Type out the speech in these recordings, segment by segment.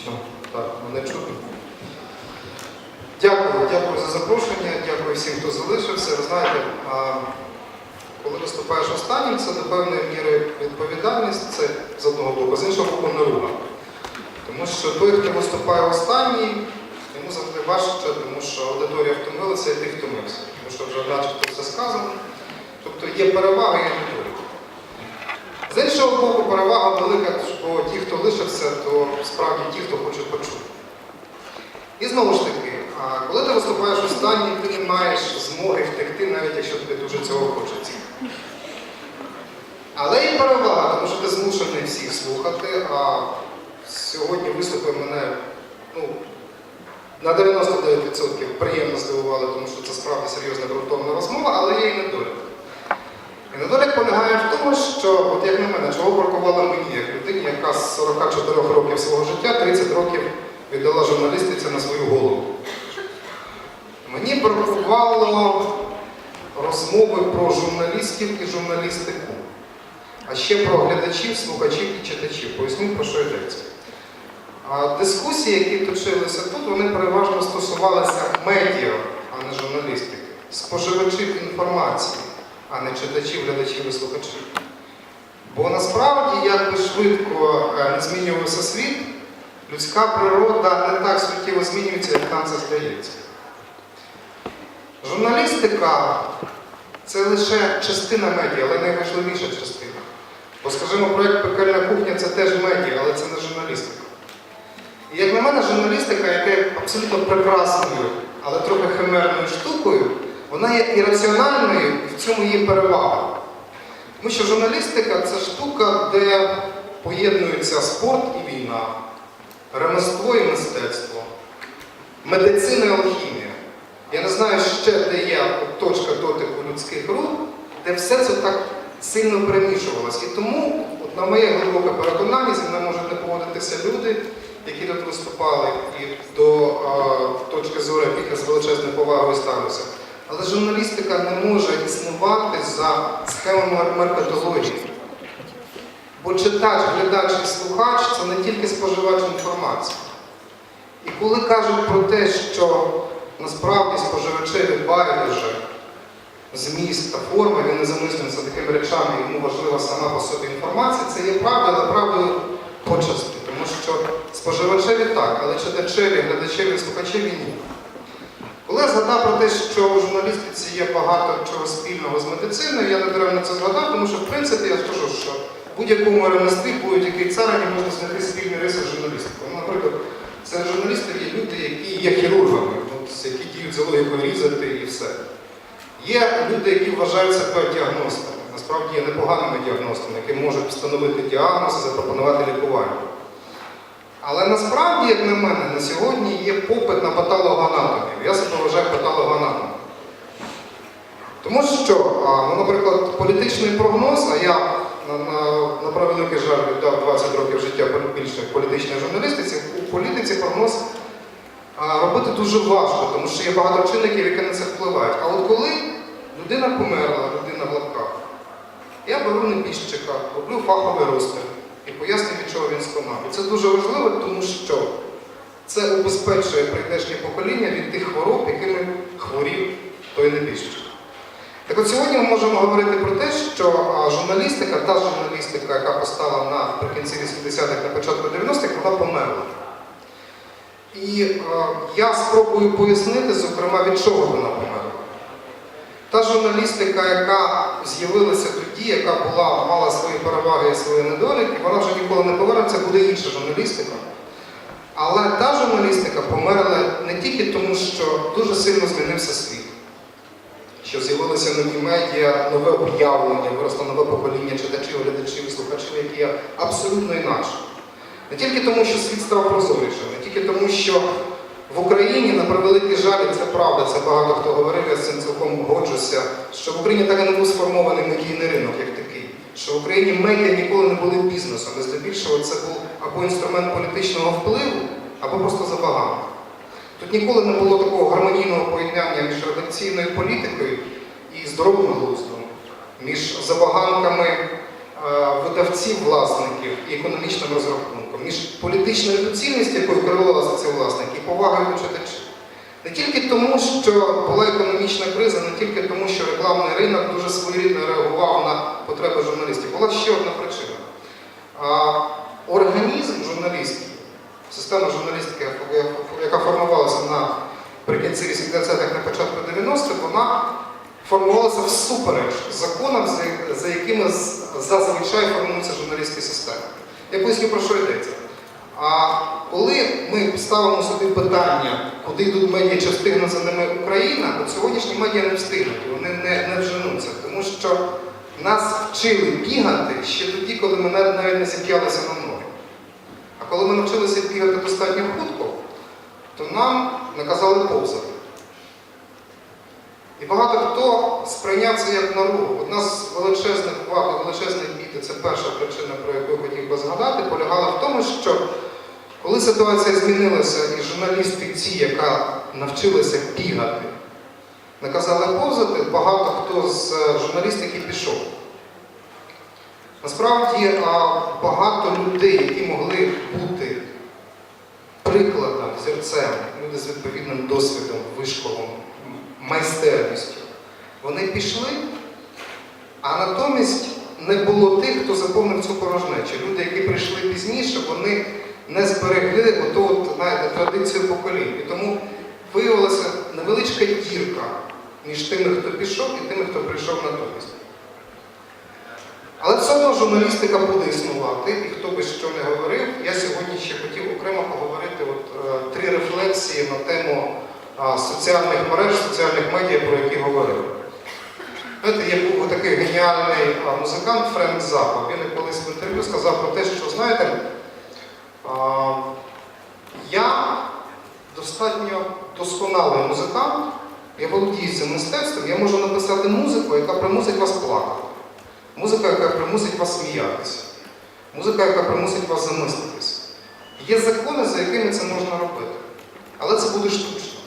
Почнемо. Так, мене чути. Дякую, дякую за запрошення, дякую всім, хто залишився. Ви знаєте, коли виступаєш останнім, це до певної міри відповідальність, це з одного боку, з іншого боку, наруга. Тому що той, хто виступає останній, йому завжди важче, тому що аудиторія втомилася і ти втомився. Тому що вже начебто все сказано. Тобто є перевага. З іншого боку, перевага велика, бо ті, хто лишився, то справді ті, хто хоче почути. І знову ж таки, коли ти виступаєш останній, ти не маєш змоги втекти, навіть якщо тобі дуже цього хочеться. Але є перевага, тому що ти змушений всіх слухати, а сьогодні виступи мене ну, на 99% приємно здивували, тому що це справді серйозна ґрунтовна розмова, але є і недолік. І недолік полягає в тому, що, от як на мене, чого бракувало мені, як людині, яка з 44 років свого життя 30 років віддала журналістиці на свою голову. Мені бракувало розмови про журналістів і журналістику, а ще про глядачів, слухачів і читачів. Поясню, про що йдеться. А Дискусії, які точилися тут, вони переважно стосувалися медіа, а не журналістики, споживачів інформації, а не читачів, глядачів і слухачів. Бо насправді, як би швидко е, не змінювався світ, людська природа не так суттєво змінюється, як нам це здається. Журналістика це лише частина медіа, але найважливіша частина. Бо, скажімо, проєкт Пекельна кухня це теж медіа, але це не журналістика. І як на мене, журналістика, яка є абсолютно прекрасною, але трохи химерною штукою, вона є ірраціональною в цьому її перевага. Тому що журналістика це штука, де поєднуються спорт і війна, ремество і мистецтво, медицина і алхімія. Я не знаю ще, де є точка дотику людських рук, де все це так сильно перемішувалось. І тому, от на моє глибоке переконання, зі мною можуть не поводитися люди, які тут виступали, і до е, точки зору яких з величезною повагою ставлюся. Але журналістика не може існувати за схемами маркетології. Бо читач, глядач і слухач це не тільки споживач інформації. І коли кажуть про те, що насправді споживачеві байдуже зміст та форма, він не замислюється такими речами, йому важлива сама по собі інформація, це є правда, але правдою почасти. Тому що споживачеві так, але читачеві, глядачеві, слухачеві ні. Я згадав про те, що у журналістиці є багато чого спільного з медициною, я не даремно це згадав, тому що в принципі я скажу, що в будь-якому ремеслі, будь-якій царині можна знайти спільні риси з журналістикою. Ну, Наприклад, серед журналістів є люди, які є хірургами, які діють за логікою різати і все. Є люди, які вважають себе діагностами. Насправді є непоганими діагностами, які можуть встановити діагноз і запропонувати лікування. Але насправді, як на мене, на сьогодні є попит на патологоанатомів. Я себе вважаю патологоанатомом. Тому що, ну, наприклад, політичний прогноз, а я на, на, на превеликий жаль віддав 20 років життя більше політичній журналістиці, у політиці прогноз а, робити дуже важко, тому що є багато чинників, які на це впливають. А от коли людина померла, людина в лапках, я беру небіжчика, роблю фаховий розтин і пояснюю, від чого він сконав. І це дуже важливо, тому що це убезпечує прийдешнє покоління від тих хвороб, якими хворів той небіжчик. Так от сьогодні ми можемо говорити про те, що журналістика, та журналістика, яка постала наприкінці 80-х, на початку 90-х, вона померла. І е, я спробую пояснити, зокрема, від чого вона померла. Та журналістика, яка з'явилася тоді, яка була, мала свої переваги і свої недоліки, вона вже ніколи не повернеться, буде інша журналістика. Але та журналістика померла не тільки тому, що дуже сильно змінився світ, що з'явилися нові медіа, нове об'явлення, виросло нове покоління читачів, глядачів слухачів, які є абсолютно інакше. Не тільки тому, що світ став прозорішим, не тільки тому, що в Україні, на превеликий жаль, це правда, це багато хто говорив, я з цим цілком годжуся, що в Україні так і не був сформований медійний ринок як такий, що в Україні медіа ніколи не були бізнесом, і здебільшого це був або інструмент політичного впливу, або просто забаганка. Тут ніколи не було такого гармонійного поєднання між редакційною політикою і здоровим глуздом, між забаганками видавців, власників і економічним розрахунком, між політичною доцільністю, якою керувалися ці власники, і повагою до читачів. Не тільки тому, що була економічна криза, не тільки тому, що рекламний ринок дуже своєрідно реагував на потреби журналістів. Була ще одна причина. Організм журналістів, система журналістики, яка формувалася наприкінці 80-х, на початку 90-х, вона формувалася всупереч законам, за- якими зазвичай формуються журналістські системи. Я поясню, про що йдеться. А коли ми ставимо собі питання, куди йдуть медіа, чи встигне за ними Україна, от сьогоднішні медіа не встигнуть, вони не, не вженуться, тому що нас вчили бігати ще тоді, коли ми навіть не зіп'ялися на ноги. А коли ми навчилися бігати достатньо хутко, то нам наказали повзати. І багато хто сприйняв як наругу. Одна з величезних ваг, величезних бід, це перша причина, про яку я хотів би згадати, полягала в тому, що коли ситуація змінилася і журналісти ці, яка навчилася бігати, наказали повзати, багато хто з е, журналістики пішов. Насправді багато людей, які могли бути прикладом, зірцем, люди з відповідним досвідом, вишколом, майстерністю, вони пішли, а натомість не було тих, хто заповнив цю порожнечу. Люди, які прийшли пізніше, вони не зберегли оту, от, знаєте, традицію поколінь. І тому виявилася невеличка дірка між тими, хто пішов, і тими, хто прийшов натомість. Але все одно журналістика буде існувати, і хто би що не говорив, я сьогодні ще хотів окремо поговорити от, е, три рефлексії на тему а, соціальних мереж, соціальних медіа, про які говорив. Знаєте, є був такий геніальний музикант Френк Запа. Він колись в інтерв'ю сказав про те, що знаєте, я достатньо досконалий музикант, я володію цим мистецтвом, я можу написати музику, яка примусить вас плакати. Музика, яка примусить вас сміятися. Музика, яка примусить вас замислитись. Є закони, за якими це можна робити. Але це буде штучно.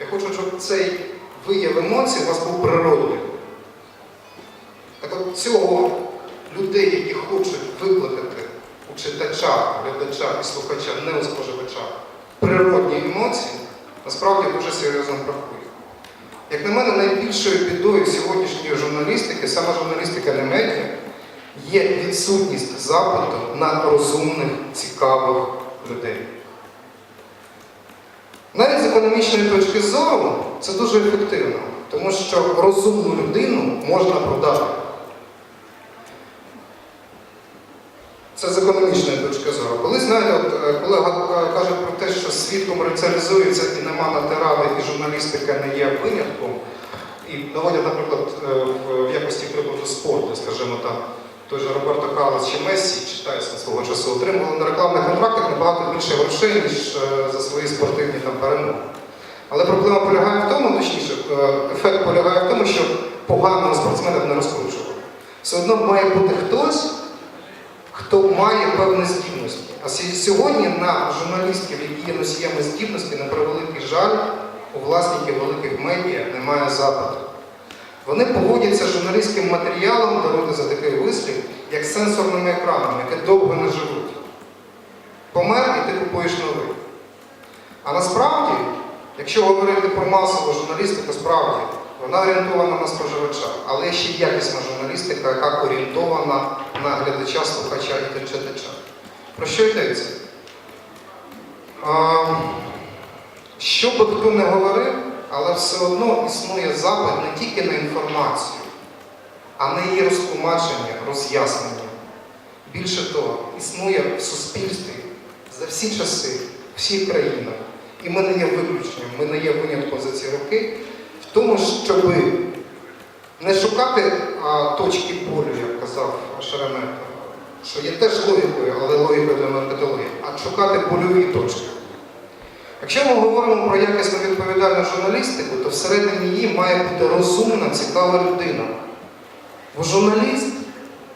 Я хочу, щоб цей вияв емоцій у вас був природним. Цього людей, які хочуть викликати у читача, глядача і слухача, не у споживача, природні емоції, насправді дуже серйозно бракує. Як на мене, найбільшою бідою сьогоднішньої журналістики, саме журналістика не медіа, є відсутність запиту на розумних, цікавих людей. Навіть з економічної точки зору це дуже ефективно, тому що розумну людину можна продати. Це з економічної точки зору. Коли знаєте, от, е, колега е, каже про те, що світ комерціалізується і нема натирави, і журналістика не є винятком, і наводять, наприклад, е, в- якості прикладу спорту, скажімо там, той же Роберто Карлос чи Мессі, чи Тайсон свого часу отримували на рекламних контрактах набагато більше грошей, ніж за свої спортивні там перемоги. Але проблема полягає в тому, точніше, ефект полягає в тому, що поганого спортсмена не розкручували. Все одно має бути хтось, хто має певні здібності. А сьогодні на журналістів, які є носіями здібності, на превеликий жаль, у власників великих медіа немає запиту. Вони поводяться журналістським матеріалом, даруйте за такий вислів, як сенсорними екранами, які довго не живуть. Помер і ти купуєш новий. А насправді, якщо говорити про масову журналістику, справді вона орієнтована на споживача, але ще якісна журналістика, яка орієнтована на глядача, слухача і читача. Про що йдеться? Що би хто не говорив, але все одно існує запит не тільки на інформацію, а на її розтлумачення, роз'яснення. Більше того, існує в суспільстві за всі часи, всіх країнах, і ми не є виключенням, ми не є винятком за ці роки, тому, щоб не шукати а, точки болю, як казав Шеремета, що є теж логікою, але логікою для маркетології, а шукати больові точки. Якщо ми говоримо про якісно відповідальну журналістику, то всередині її має бути розумна, цікава людина. Бо журналіст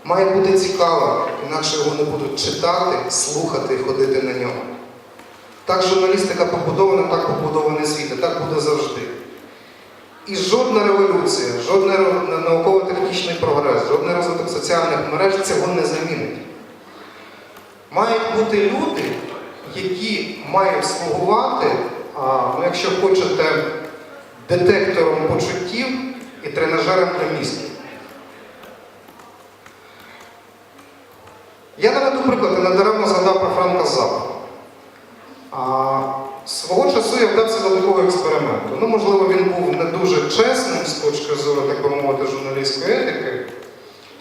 має бути цікава, інакше його не будуть читати, слухати і ходити на нього. Так журналістика побудована, так побудований світ, і так буде завжди. І жодна революція, жодний науково-технічний прогрес, жодний розвиток соціальних мереж цього не замінить. Мають бути люди, які мають слугувати, а, ну, якщо хочете, детектором почуттів і тренажером для мізків. Я наведу приклад, я недаремно згадав про Франка Запа. А, свого часу я вдався до такого експерименту. Ну, можливо, він був не дуже чесним з точки зору, так би мовити, журналістської етики,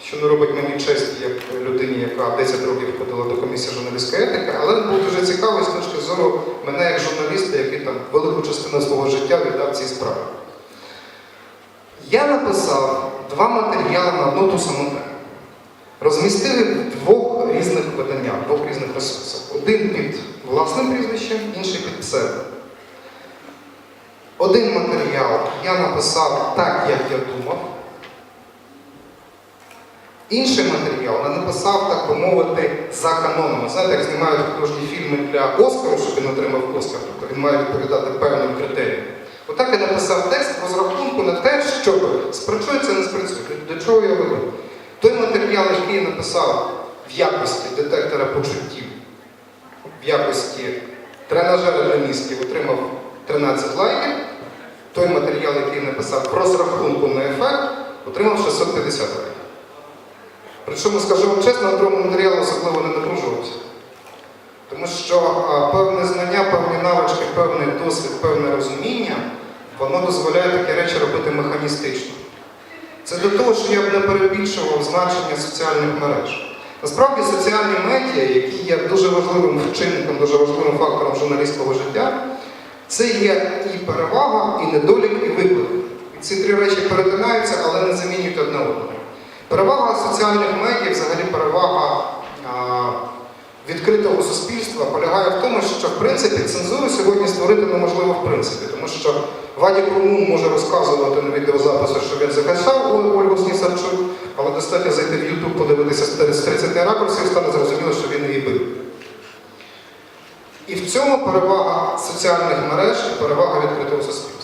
що не робить мені честь як людині, яка 10 років ходила до комісії журналістської етики, але був дуже цікавий з точки зору мене як журналіста, який там велику частину свого життя віддав цій справі. Я написав два матеріали на одну ту саму тему. Розмістили в двох різних виданнях, двох різних ресурсах. Один під власним прізвищем, інший під псевдо. Один матеріал я написав так, як я думав. Інший матеріал я написав, так би мовити, за каноном. Знаєте, як знімають художні фільми для Оскару, щоб він отримав Оскар, тобто він має відповідати певним критеріям. Отак я написав текст розрахунку на те, щоб спрацюється, не спрацює. До чого я веду? Той матеріал, який я написав в якості детектора почуттів, в якості тренажера для мізків, отримав 13 лайків. Той матеріал, який я написав в розрахунку на ефект, отримав 650 лайків. Причому, скажу вам чесно, на матеріалу особливо не напружувався. Тому що певне знання, певні навички, певний досвід, певне розуміння, воно дозволяє такі речі робити механістично. Це до того, що я б не перебільшував значення соціальних мереж. Насправді соціальні медіа, які є дуже важливим вчинником, дуже важливим фактором журналістського життя, це є і перевага, і недолік, і виклик. І ці три речі перетинаються, але не замінюють одне одного. Перевага соціальних медіа, взагалі перевага а, відкритого суспільства полягає в тому, що в принципі цензуру сьогодні створити неможливо в принципі, тому що Вадік Румун може розказувати на відеозапису, що він захищав Ольгу Снісарчук, але достатньо зайти в YouTube, подивитися з 30 ракурсів, стане зрозуміло, що він її бив. І в цьому перевага соціальних мереж і перевага відкритого суспільства.